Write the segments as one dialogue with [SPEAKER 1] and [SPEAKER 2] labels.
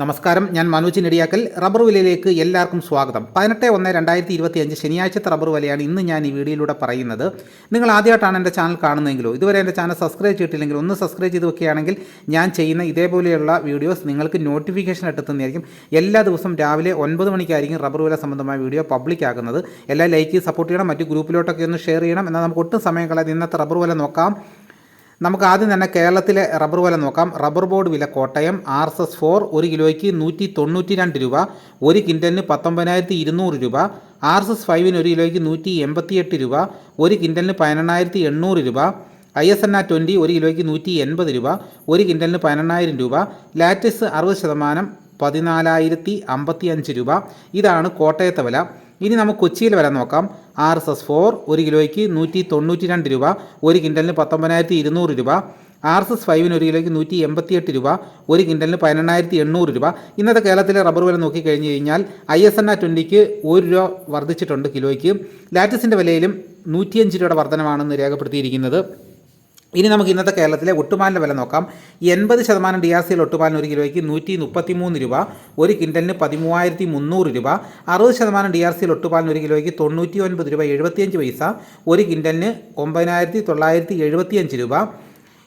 [SPEAKER 1] നമസ്കാരം ഞാൻ മനോജ് നെടിയാക്കൽ. റബ്ബർ വിലയിലേക്ക് എല്ലാവർക്കും സ്വാഗതം. പതിനെട്ട് ഒന്ന് രണ്ടായിരത്തി ഇരുപത്തി അഞ്ച് ശനിയാഴ്ചത്തെ റബ്ബർ വിലയാണ് ഇന്ന് ഞാൻ ഈ വീഡിയോയിലൂടെ പറയുന്നത്. നിങ്ങൾ ആദ്യമായിട്ടാണ് എന്റെ ചാനൽ കാണുന്നതെങ്കിലോ ഇതുവരെ എന്റെ ചാനൽ സബ്സ്ക്രൈബ് ചെയ്തിട്ടില്ലെങ്കിൽ ഒന്ന് സബ്സ്ക്രൈബ് ചെയ്ത് വെക്കുകയാണെങ്കിൽ ഞാൻ ചെയ്യുന്ന ഇതേപോലെയുള്ള വീഡിയോസ് നിങ്ങൾക്ക് നോട്ടിഫിക്കേഷൻ എത്തുന്നതായിരിക്കും എല്ലാ ദിവസവും രാവിലെ ഒൻപത് മണിക്കായിരിക്കും റബ്ബർ വില സംബന്ധമായ വീഡിയോ പബ്ലിക് ആക്കുന്നത് എല്ലാ ലൈക്ക് സപ്പോർട്ട് ചെയ്യണം. മറ്റു ഗ്രൂപ്പിലോട്ടൊക്കെ ഒന്ന് ഷെയർ ചെയ്യണം. എന്നാൽ നമുക്ക് ഒട്ടും സമയം കളയാതെ ഇന്നത്തെ റബ്ബർ വില നോക്കാം. നമുക്ക് ആദ്യം തന്നെ കേരളത്തിലെ റബ്ബർ വില നോക്കാം. റബ്ബർ ബോർഡ് വില Kottayam R S S four ഒരു കിലോയ്ക്ക് നൂറ്റി തൊണ്ണൂറ്റി രണ്ട് രൂപ ഒരു കിന്റലിന് പത്തൊമ്പതിനായിരത്തി ഇരുന്നൂറ് രൂപ ആർ എസ് എസ് ഫൈവിന് ഒരു കിലോയ്ക്ക് നൂറ്റി എൺപത്തിയെട്ട് രൂപ ഒരു കിന്റലിന് പതിനെണ്ണായിരത്തി എണ്ണൂറ് രൂപ I S N R twenty ഒരു കിലോയ്ക്ക് നൂറ്റി എൺപത് രൂപ ഒരു കിന്റലിന് പതിനെണ്ണായിരം രൂപ ലാറ്റസ് അറുപത് ശതമാനം പതിനാലായിരത്തി അമ്പത്തി അഞ്ച് രൂപ. ഇതാണ് കോട്ടയത്തെ വില. ഇനി നമുക്ക് കൊച്ചിയിൽ വരാൻ നോക്കാം. ആർ എസ് എസ് ഫോർ ഒരു കിലോയ്ക്ക് നൂറ്റി തൊണ്ണൂറ്റി രണ്ട് രൂപ ഒരു കിൻഡലിന് പത്തൊമ്പതിനായിരത്തി ഇരുന്നൂറ് രൂപ ആർ എസ് എസ് ഫൈവിന് ഒരു കിലോയ്ക്ക് നൂറ്റി എൺപത്തിയെട്ട് രൂപ ഒരു കിൻഡലിന് പതിനെണ്ണായിരത്തി എണ്ണൂറ് രൂപ. ഇന്നത്തെ കേരളത്തിലെ റബ്ബർ വില നോക്കി കഴിഞ്ഞു കഴിഞ്ഞാൽ ഐ എസ് എൻ ആ ട്വന്റിക്ക് ഒരു രൂപ വർദ്ധിച്ചിട്ടുണ്ട് കിലോയ്ക്ക്. ലാറ്റസിന്റെ വിലയിലും നൂറ്റിയഞ്ച് രൂപയുടെ വർധനമാണെന്ന് രേഖപ്പെടുത്തിയിരിക്കുന്നത്. ഇനി നമുക്ക് ഇന്നത്തെ കേരളത്തിലെ ഒട്ടുപാലിന്റെ വില നോക്കാം. എൺപത് ശതമാനം ഡി ആർ സിയിൽ ഒട്ടുപാലിന് ഒരു കിലോയ്ക്ക് നൂറ്റി മുപ്പത്തി മൂന്ന് രൂപ ഒരു കിൻഡലിന് പതിമൂവായിരത്തി മുന്നൂറ് രൂപ. അറുപത് ശതമാനം ഡി ആർ സിയിൽ ഒട്ടുപാലിന് ഒരു കിലോയ്ക്ക് തൊണ്ണൂറ്റി ഒൻപത് രൂപ എഴുപത്തിയഞ്ച് പൈസ ഒരു കിൻഡലിന് ഒമ്പതിനായിരത്തി തൊള്ളായിരത്തി എഴുപത്തിയഞ്ച് രൂപ.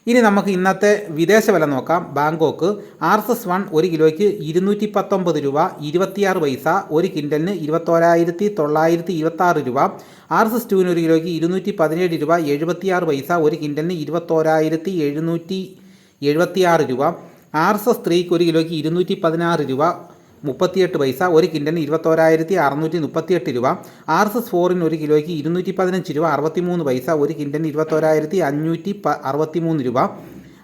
[SPEAKER 1] ഇനി നമുക്ക് ഇന്നത്തെ വിദേശ വില നോക്കാം. Bangkok R S S one ഒരു കിലോയ്ക്ക് ഇരുന്നൂറ്റി പത്തൊമ്പത് രൂപ ഇരുപത്തിയാറ് പൈസ ഒരു കിൻഡലിന് ഇരുപത്തോരായിരത്തി തൊള്ളായിരത്തി ഇരുപത്താറ് രൂപ. ആർ എസ് എസ് ടുവിന് ഒരു കിലോയ്ക്ക് ഇരുന്നൂറ്റി പതിനേഴ് രൂപ എഴുപത്തിയാറ് പൈസ ഒരു കിൻഡലിന് ഇരുപത്തോരായിരത്തി എഴുന്നൂറ്റി എഴുപത്തിയാറ് രൂപ. ആർ എസ് എസ് ത്രീക്ക് ഒരു കിലോയ്ക്ക് ഇരുന്നൂറ്റി പതിനാറ് രൂപ. മുപ്പത്തിയെട്ട് പൈസ ഒരു കിൻഡലിന് ഇരുപത്തോരായിരത്തി അറുന്നൂറ്റി മുപ്പത്തിയെട്ട് രൂപ. ആർ എസ് എസ് ഫോറിന് ഒരു കിലോയ്ക്ക് ഇരുന്നൂറ്റി പതിനഞ്ച് രൂപ അറുപത്തിമൂന്ന് പൈസ ഒരു കിൻഡലിന് ഇരുപത്തോരായിരത്തി അഞ്ഞൂറ്റി പ അറുപത്തിമൂന്ന് രൂപ.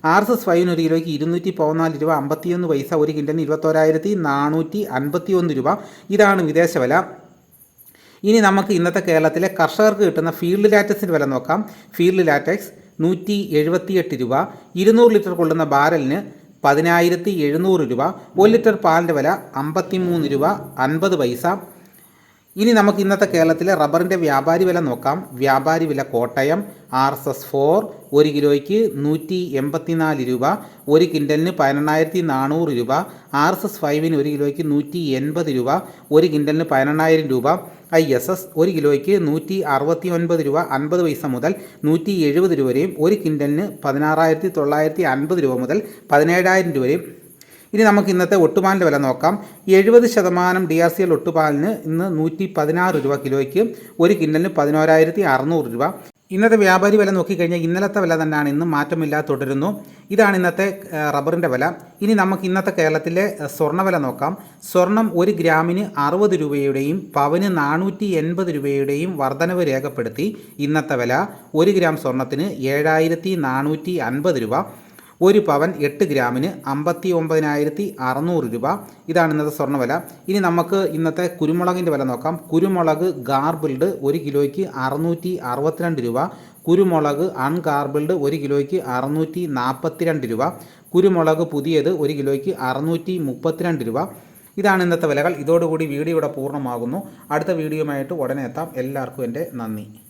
[SPEAKER 1] ആർ എസ് എസ് ഫൈവിന് ഒരു കിലോയ്ക്ക് ഇരുന്നൂറ്റി പതിനാല് രൂപ അമ്പത്തിയൊന്ന് പൈസ ഒരു കിൻഡലിന് ഇരുപത്തോരായിരത്തി നാനൂറ്റി അൻപത്തി ഒന്ന് രൂപ. ഇതാണ് വിദേശ വില. ഇനി നമുക്ക് ഇന്നത്തെ കേരളത്തിലെ കർഷകർക്ക് കിട്ടുന്ന ഫീൽഡ് ലാറ്റക്സിന്റെ വില നോക്കാം. ഫീൽഡ് ലാറ്റക്സ് നൂറ്റി എഴുപത്തിയെട്ട് രൂപ. ഇരുന്നൂറ് ലിറ്റർ കൊള്ളുന്ന ബാരലിന് പതിനായിരത്തി എഴുന്നൂറ് രൂപ ഒരു ലിറ്റർ പാലിന്റെ വില അമ്പത്തിമൂന്ന് രൂപ അൻപത് പൈസ. ഇനി നമുക്ക് ഇന്നത്തെ കേരളത്തിലെ റബ്ബറിന്റെ വ്യാപാരി വില നോക്കാം. വ്യാപാരി വില Kottayam R S S four ഒരു കിലോയ്ക്ക് നൂറ്റി എൺപത്തിനാല് രൂപ. ഒരു കിൻഡലിന് പതിനെണ്ണായിരത്തി നാനൂറ് രൂപ. ആർ എസ് എസ് ഫൈവിന് ഒരു കിലോയ്ക്ക് നൂറ്റി എൺപത് രൂപ. ഒരു കിൻഡലിന് പതിനെണ്ണായിരം രൂപ. ഐ എസ് എസ് ഒരു കിലോയ്ക്ക് നൂറ്റി അറുപത്തി ഒൻപത് രൂപ അൻപത് പൈസ മുതൽ നൂറ്റി എഴുപത് രൂപ വരെയും ഒരു കിൻഡലിന് പതിനാറായിരത്തി തൊള്ളായിരത്തി അൻപത് രൂപ മുതൽ പതിനേഴായിരം രൂപ വരെയും ഇനി നമുക്ക് ഇന്നത്തെ ഒട്ടുപാലിന്റെ വില നോക്കാം. എഴുപത് ശതമാനം ഡി ആർ സി എൽ ഒട്ടുപാലിന് ഇന്ന് നൂറ്റി പതിനാറ് രൂപ കിലോയ്ക്ക് ഒരു കിൻഡലിന് പതിനോരായിരത്തി അറുന്നൂറ് രൂപ. ഇന്നത്തെ വ്യാപാരി വില നോക്കിക്കഴിഞ്ഞാൽ ഇന്നലത്തെ വില തന്നെയാണ്. ഇന്നും മാറ്റമില്ലാതെ തുടരുന്നു. ഇതാണ് ഇന്നത്തെ റബ്ബറിന്റെ വില. ഇനി നമുക്ക് ഇന്നത്തെ കേരളത്തിലെ സ്വർണ വില നോക്കാം. സ്വർണം ഒരു ഗ്രാമിന് അറുപത് രൂപയുടെയും പവന് നാനൂറ്റി എൺപത് രൂപയുടെയും വർധനവ് രേഖപ്പെടുത്തി ഇന്നത്തെ വില ഒരു ഗ്രാം സ്വർണത്തിന് ഏഴായിരത്തി നാനൂറ്റി അൻപത് രൂപ. ഒരു പവൻ എട്ട് ഗ്രാമിന് അമ്പത്തി ഒമ്പതിനായിരത്തി അറുന്നൂറ് രൂപ. ഇതാണ് ഇന്നത്തെ സ്വർണവില. ഇനി നമുക്ക് ഇന്നത്തെ കുരുമുളകിന്റെ വില നോക്കാം. കുരുമുളക് ഗാർബിൾഡ് ഒരു കിലോയ്ക്ക് അറുന്നൂറ്റി അറുപത്തിരണ്ട് രൂപ. കുരുമുളക് അൺഗാർബിൾഡ് ഒരു കിലോയ്ക്ക് അറുന്നൂറ്റി നാൽപ്പത്തിരണ്ട് രൂപ. കുരുമുളക് പുതിയത് ഒരു കിലോയ്ക്ക് അറുന്നൂറ്റി മുപ്പത്തിരണ്ട് രൂപ. ഇതാണ് ഇന്നത്തെ വിലകൾ. ഇതോടുകൂടി വീഡിയോ ഇവിടെ പൂർണമാകുന്നു. അടുത്ത വീഡിയോയുമായിട്ട് ഉടനെ എത്താം. എല്ലാവർക്കും എന്റെ നന്ദി.